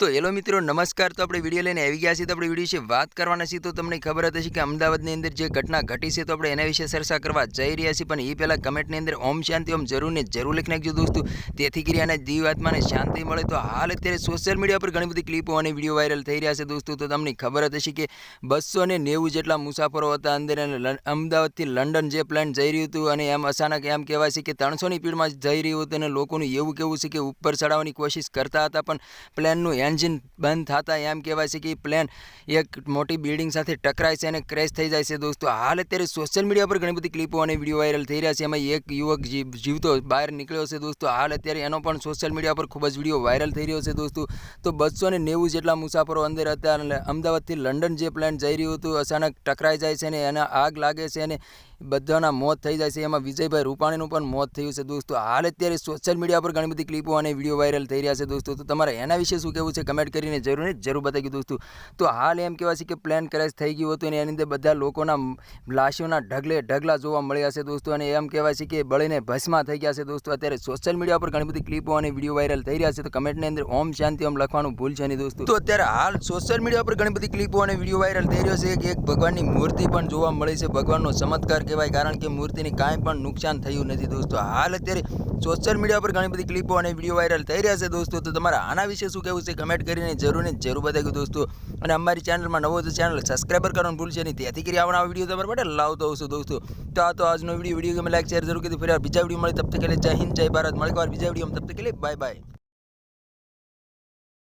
તો હેલો મિત્રો, નમસ્કાર. તો આપણે વીડિયો લઈને આવી ગયા છીએ. તો આપણે વીડિયો વિશે વાત કરવાના છીએ. તો તમને ખબર હતી કે અમદાવાદની અંદર જે ઘટના ઘટી છે, તો આપણે એના વિશે ચર્ચા કરવા જઈ રહ્યા છીએ. પણ એ પહેલાં કમેન્ટની અંદર ઓમ શાંતિ, ઓમ જરૂર ને જરૂર લખી નાખજો દોસ્તો. તેથી કરી આના જીવ આત્માને શાંતિ મળે. તો હાલ અત્યારે સોશિયલ મીડિયા પર ઘણી બધી ક્લિપો અને વીડિયો વાયરલ થઈ રહ્યા છે દોસ્તો. તો તમને ખબર હતી કે બસો ને નેવું જેટલા મુસાફરો હતા અંદર અને અમદાવાદથી લંડન જે પ્લેન જઈ રહ્યું હતું અને એમ અચાનક એમ કહેવાય છે કે ત્રણસોની પીડમાં જઈ રહ્યું હતું અને લોકોનું એવું કેવું છે કે ઉપર ચડાવવાની કોશિશ કરતા હતા. પણ પ્લેનનું એન્જિન બંધ થતાં એમ કહેવાય છે કે પ્લેન એક મોટી બિલ્ડિંગ સાથે ટકરાય છે અને ક્રેશ થઈ જાય છે દોસ્તો. હાલ અત્યારે સોશિયલ મીડિયા પર ઘણી બધી ક્લિપો અને વીડિયો વાયરલ થઈ રહ્યા છે. એમાં એક યુવક જીવ- જીવતો બહાર નીકળ્યો છે દોસ્તો. હાલ અત્યારે એનો પણ સોશિયલ મીડિયા પર ખૂબ જ વીડિયો વાયરલ થઈ રહ્યો છે દોસ્તો. તો બસો ને નેવું જેટલા મુસાફરો અંદર હતા અને અમદાવાદથી લંડન જે પ્લેન જઈ રહ્યું હતું, અચાનક ટકરાઈ જાય છે અને એના આગ લાગે છે અને બધાના મોત થઈ જાય છે. એમાં વિજયભાઈ રૂપાણીનું પણ મોત થયું છે દોસ્તો. હાલ અત્યારે સોશિયલ મીડિયા પર ઘણી બધી ક્લિપો અને વીડિયો વાયરલ થઈ રહ્યા છે દોસ્તો. તો તમારે એના વિશે શું કહેવું છે? કમેન્ટ કરીને જરૂર જરૂર બતાવી દોસ્તો. તો હાલ એમ કહેવાય છે કે પ્લેન ક્રેશ થઈ ગયું હતું અને એની અંદર બધા લોકોના લાશોના ઢગલે ઢગલા જોવા મળ્યા છે દોસ્તો. અને એમ કહેવાય છે કે બળીને ભસ્મા થઈ ગયા છે દોસ્તો. અત્યારે સોશિયલ મીડિયા પર ઘણી બધી ક્લિપો અને વીડિયો વાયરલ થઈ રહ્યા છે. તો કમેન્ટની અંદર ઓમ શાંતિ ઓમ લખવાનું ભૂલ છે નહીં દોસ્તો. તો અત્યારે હાલ સોશિયલ મીડિયા પર ઘણી બધી ક્લિપો અને વીડિયો વાયરલ થઈ રહ્યો છે. કે એક ભગવાનની મૂર્તિ પણ જોવા મળી છે. ભગવાનનો ચમત્કાર કહેવાય, કારણ કે મૂર્તિને કાંઈ પણ નુકસાન થયું નથી દોસ્તો. હાલ અત્યારે સોશિયલ મીડિયા પર ઘણી બધી ક્લિપો અને વીડિયો વાયરલ થઈ રહ્યા છે દોસ્તો. તો તમારા આના વિશે શું કહેવું છે? કમેન્ટ કરીને જરૂર ને જરૂર બતાવ્યું દોસ્તો. અને અમારી ચેનલમાં નવો તો ચેનલ સબસ્ક્રાઈબર કરવાનું ભૂલશે નહીં. તેથી કરી આવવાના વીડિયો તમારા માટે લાવતો આવશો દોસ્તો. તો આ તો આજનો વીડિયો વીડિયો ગમે લાઈક શેર જરૂર કીધું ફરી બીજા વીડિયો મળે. તબ તક કે જય હિન્દ, જય ભારત. મળે બીજા વીડિયો તબ તક કે બાય બાય